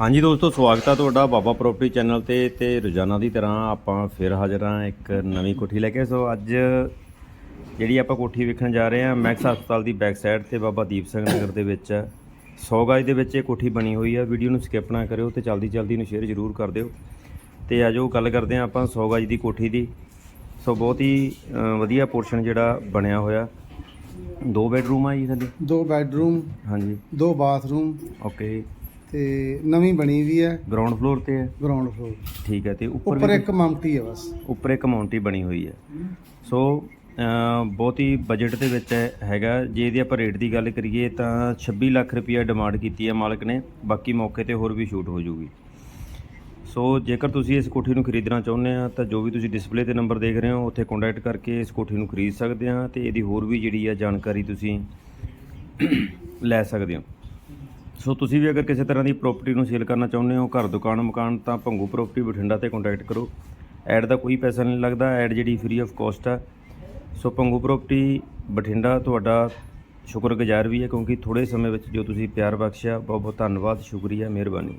ਹਾਂਜੀ ਦੋਸਤੋ ਸਵਾਗਤ ਹੈ ਤੁਹਾਡਾ ਬਾਬਾ ਪ੍ਰਾਪਰਟੀ ਚੈਨਲ ਤੇ ਤੇ ਰੋਜ਼ਾਨਾ ਦੀ ਤਰ੍ਹਾਂ ਆਪਾਂ ਫਿਰ ਹਾਜ਼ਰ ਹਾਂ ਇੱਕ ਨਵੀਂ ਕੋਠੀ ਲੈ ਕੇ। ਸੋ ਅੱਜ ਜਿਹੜੀ ਆਪਾਂ ਕੋਠੀ ਵੇਖਣ ਜਾ ਰਹੇ ਹਾਂ ਮੈਕਸ ਹਸਪਤਾਲ ਦੀ ਬੈਕ ਸਾਈਡ ਤੇ ਬਾਬਾ ਦੀਪ ਸਿੰਘ ਨਗਰ ਦੇ ਵਿੱਚ 100 ਗਜ ਦੇ ਵਿੱਚ ਇਹ ਕੋਠੀ ਬਣੀ ਹੋਈ ਹੈ ਵੀਡੀਓ ਨੂੰ ਸਕਿਪ ਨਾ ਕਰਿਓ ਤੇ ਜਲਦੀ ਜਲਦੀ ਨੂੰ ਸ਼ੇਅਰ ਜ਼ਰੂਰ ਕਰ ਦਿਓ। ਤੇ ਆਜੋ ਗੱਲ ਕਰਦੇ ਹਾਂ ਆਪਾਂ 100 ਗਜ ਦੀ ਕੋਠੀ ਦੀ। ਸੋ ਬਹੁਤ ਹੀ ਵਧੀਆ ਪੋਰਸ਼ਨ ਜਿਹੜਾ ਬਣਿਆ ਹੋਇਆ। ਦੋ ਬੈਡਰੂਮ ਆ ਜੀ ਥੱਲੇ ਦੋ ਬੈਡਰੂਮ ਹਾਂਜੀ। ਦੋ ਬਾਥਰੂਮ। ਓਕੇ। ਤੇ ਨਵੀਂ ਬਣੀ ਵੀ ਹੈ। ਗਰਾਊਂਡ ਫਲੋਰ ਤੇ ਹੈ? ਗਰਾਊਂਡ ਫਲੋਰ ਠੀਕ ਹੈ ਤੇ ਉੱਪਰ ਉੱਪਰ ਵੀ ਇੱਕ ਮਮਟੀ ਹੈ ਬਸ। ਉੱਪਰ ਇੱਕ ਮਾਉਂਟੀ ਬਣੀ ਹੋਈ ਹੈ। ਸੋ ਬਹੁਤ ਹੀ ਬਜਟ ਦੇ ਵਿੱਚ ਹੈਗਾ। ਜੇ ਇਹਦੀ ਆਪਾਂ ਰੇਟ ਦੀ ਗੱਲ ਕਰੀਏ ਤਾਂ 26 ਲੱਖ ਰੁਪਈਆ ਡਿਮਾਂਡ ਕੀਤੀ ਹੈ ਮਾਲਕ ਨੇ। ਬਾਕੀ ਮੌਕੇ ਤੇ ਹੋਰ ਵੀ ਛੂਟ ਹੋ ਜਾਊਗੀ। ਸੋ ਜੇਕਰ ਤੁਸੀਂ ਇਸ ਕੋਠੀ ਨੂੰ ਖਰੀਦਣਾ ਚਾਹੁੰਦੇ ਆ ਤਾਂ ਜੋ ਵੀ ਤੁਸੀਂ ਡਿਸਪਲੇ ਤੇ ਨੰਬਰ ਦੇਖ ਰਹੇ ਹੋ ਉੱਥੇ ਕੰਟੈਕਟ ਕਰਕੇ ਇਸ ਕੋਠੀ ਨੂੰ ਖਰੀਦ ਸਕਦੇ ਆ ਤੇ ਇਹਦੀ ਹੋਰ ਵੀ ਜਿਹੜੀ ਆ ਜਾਣਕਾਰੀ ਤੁਸੀਂ ਲੈ ਸਕਦੇ ਹੋ। ਸੋ ਤੁਸੀਂ ਵੀ ਅਗਰ ਕਿਸੇ ਤਰ੍ਹਾਂ ਦੀ ਪ੍ਰਾਪਰਟੀ ਨੂੰ ਸੇਲ ਕਰਨਾ ਚਾਹੁੰਦੇ ਹੋ, ਘਰ, ਦੁਕਾਨ, ਮਕਾਨ, ਤਾਂ ਭੰਗੂ ਪ੍ਰਾਪਰਟੀ ਬਠਿੰਡਾ ਤੇ ਕੰਟੈਕਟ ਕਰੋ। ਐਡ ਦਾ ਕੋਈ ਪੈਸਾ ਨਹੀਂ ਲੱਗਦਾ ਐਡ ਜਿਹੜੀ ਫ੍ਰੀ ਆਫ ਕਾਸਟ ਆ। ਸੋ ਭੰਗੂ ਪ੍ਰਾਪਰਟੀ ਬਠਿੰਡਾ ਤੁਹਾਡਾ ਸ਼ੁਕਰਗੁਜ਼ਾਰ ਵੀ ਹੈ, ਕਿਉਂਕਿ ਥੋੜੇ ਸਮੇਂ ਵਿੱਚ ਜੋ ਤੁਸੀਂ ਪਿਆਰ ਬਖਸ਼ਿਆ ਬਹੁਤ ਬਹੁਤ ਧੰਨਵਾਦ, ਸ਼ੁਕਰੀਆ, ਮਿਹਰਬਾਨੀ।